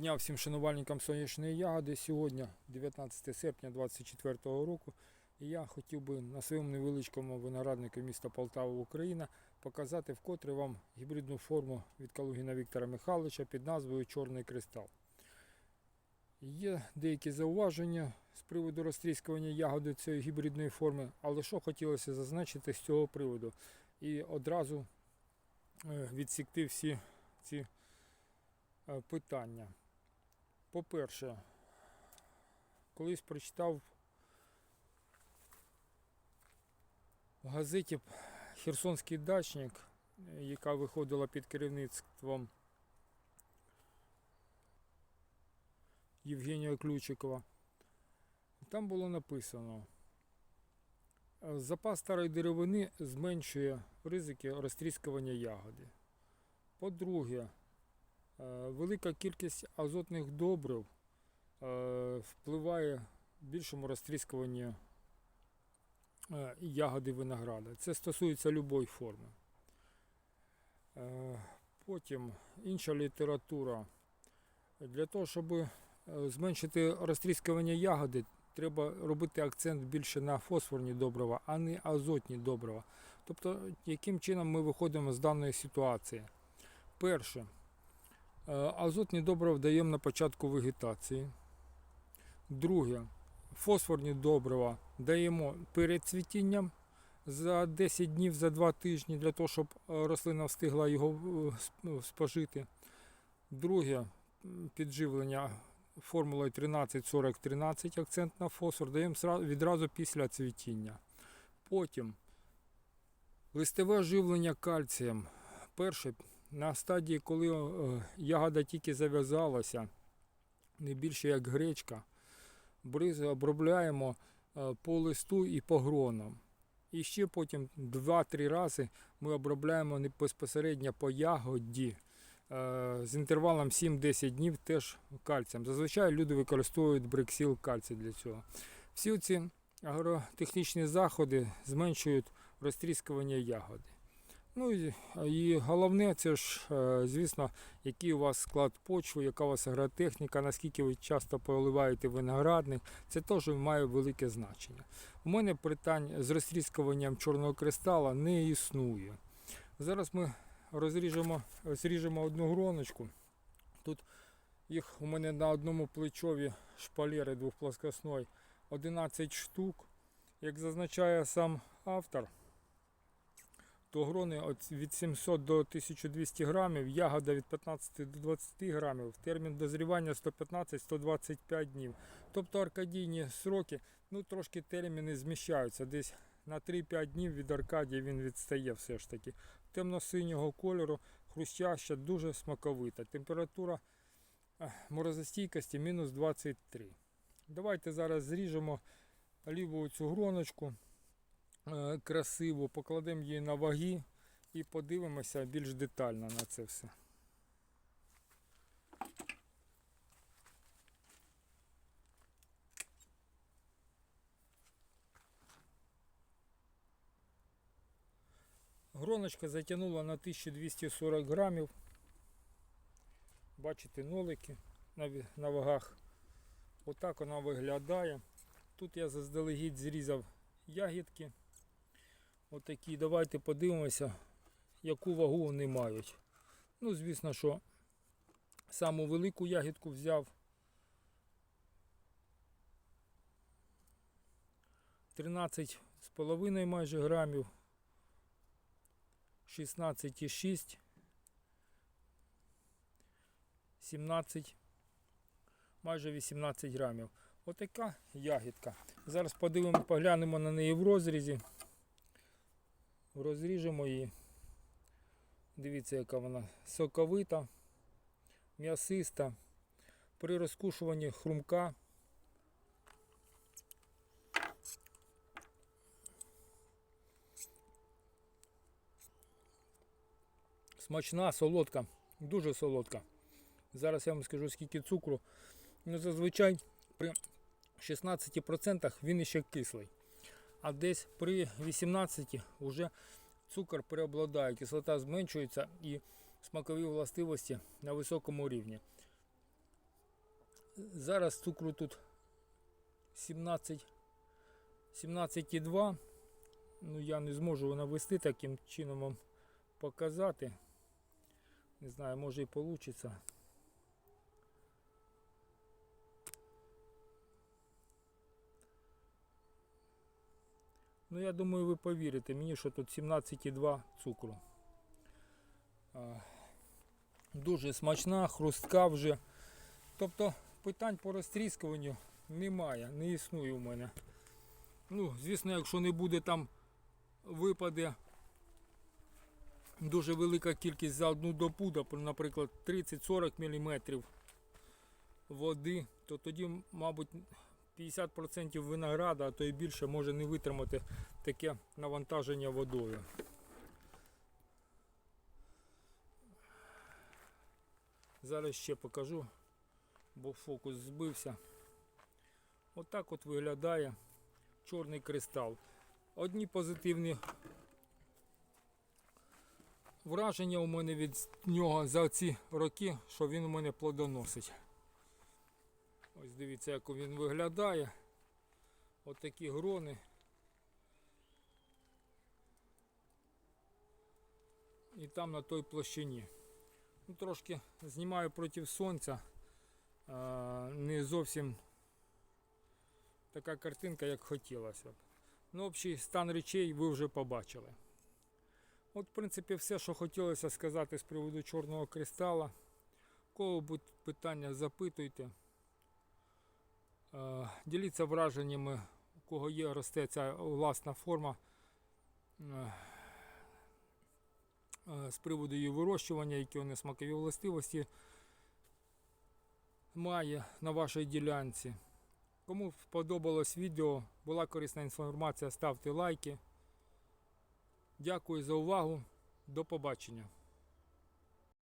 Дня всім шанувальникам сонячної ягоди. Сьогодні 19 серпня 2024 року. І я хотів би на своєму невеличкому винограднику міста Полтава, Україна, показати вкотре вам гібридну форму від Калугіна Віктора Михайловича під назвою Чорний кристал. Є деякі зауваження з приводу розтріскування ягоди цієї гібридної форми, але що хотілося зазначити з цього приводу? І одразу е, відсікти всі ці е, питання. По-перше, колись прочитав в газеті Херсонський дачник, яка виходила під керівництвом Євгенія Ключикова. Там було написано, «Е, запас старої деревини зменшує ризики розтріскування ягоди. По-друге, Велика кількість азотних добрив е, впливає в більшому розтріскуванні е, ягоди винограда. Це стосується будь-якої форми. Е, Потім інша література. Для того, щоб е, зменшити розтріскування ягоди, треба робити акцент більше на фосфорні добрива, а не азотні добрива. Тобто, яким чином ми виходимо з даної ситуації? Перше. Е, Азотні добрива даємо на початку вегетації. Друге, фосфорні добрива даємо перед цвітінням за 10 днів, за 2 тижні, для того, щоб е, рослина встигла його е, спожити. Друге підживлення формулою 13-40-13, акцент на фосфор, даємо відразу після цвітіння. Потім листове живлення кальцієм. Перше на стадії, коли е, ягода тільки зав'язалася, не більше як гречка, бризи обробляємо е, по листу і по гронам. І ще потім 2-3 рази ми обробляємо безпосередньо по ягоді е, з інтервалом 7-10 днів теж кальцієм. Зазвичай люди використовують бриксіл кальцій для цього. Всі ці агротехнічні заходи зменшують розтріскування ягоди. Ну і, і головне, це ж, е, звісно, який у вас склад почви, яка у вас агротехніка, наскільки ви часто поливаєте виноградник, це теж має велике значення. У мене питань з розтріскуванням чорного кристала не існує. Зараз ми розріжемо, зріжемо одну гроночку. Тут їх у мене на одному плечові шпалери двохплоскосної 11 штук. Як зазначає сам автор, то грони від 700 до 1200 грамів, ягода від 15 до 20 грамів, термін дозрівання 115-125 днів. Тобто аркадійні сроки, ну трошки терміни зміщаються, десь на 3-5 днів від аркадії він відстає все ж таки. Темно-синього кольору, хрустяща, дуже смаковита. Температура морозостійкості мінус 23. Давайте зараз зріжемо ліву цю гроночку красиво, покладемо її на ваги і подивимося більш детально на це все. Гроночка затягнула на 1240 грамів. Бачите нолики на, на вагах. Отак вона виглядає. Тут я заздалегідь зрізав ягідки. Отакі. Давайте подивимося, яку вагу вони мають. Ну, звісно, що саму велику ягідку взяв. 13 з половиною майже грамів. 16,6. 17, майже 18 грамів. Отака ягідка. Зараз подивимо, поглянемо на неї в розрізі. Розріжемо її. Дивіться, яка вона соковита, м'ясиста. При розкушуванні хрумка. Смачна, солодка, дуже солодка. Зараз я вам скажу скільки цукру. Ну, зазвичай при 16% він іще кислий. А десь при 18 вже цукор преобладає, кислота зменшується і смакові властивості на високому рівні. Зараз цукру тут 17, 17,2. Ну, я не зможу навести таким чином вам показати. Не знаю, може і вийде. Ну, я думаю, ви повірите мені, що тут 17,2 цукру. Дуже смачна, хрустка вже. Тобто питань по розтріскуванню немає, не існує у мене. Ну, звісно, якщо не буде там випаде дуже велика кількість за одну добу, доп- наприклад, 30-40 мм води, то тоді, мабуть, 50% винограда, а то і більше може не витримати таке навантаження водою. Зараз ще покажу, бо фокус збився. Отак от виглядає чорний кристал. Одні позитивні враження у мене від нього за ці роки, що він у мене плодоносить. Ось дивіться, як він виглядає. Ось такі грони. І там на той площині. Ну, трошки знімаю проти сонця. Не зовсім така картинка, як хотілося б. Ну, общий стан речей ви вже побачили. От, в принципі, все, що хотілося сказати з приводу чорного кристала. Кого будуть питання, запитуйте. Е, Діліться враженнями, у кого є, росте ця власна форма. Е, е, З приводу її вирощування, які вони смакові властивості має на вашій ділянці. Кому сподобалось відео, була корисна інформація, ставте лайки. Дякую за увагу. До побачення.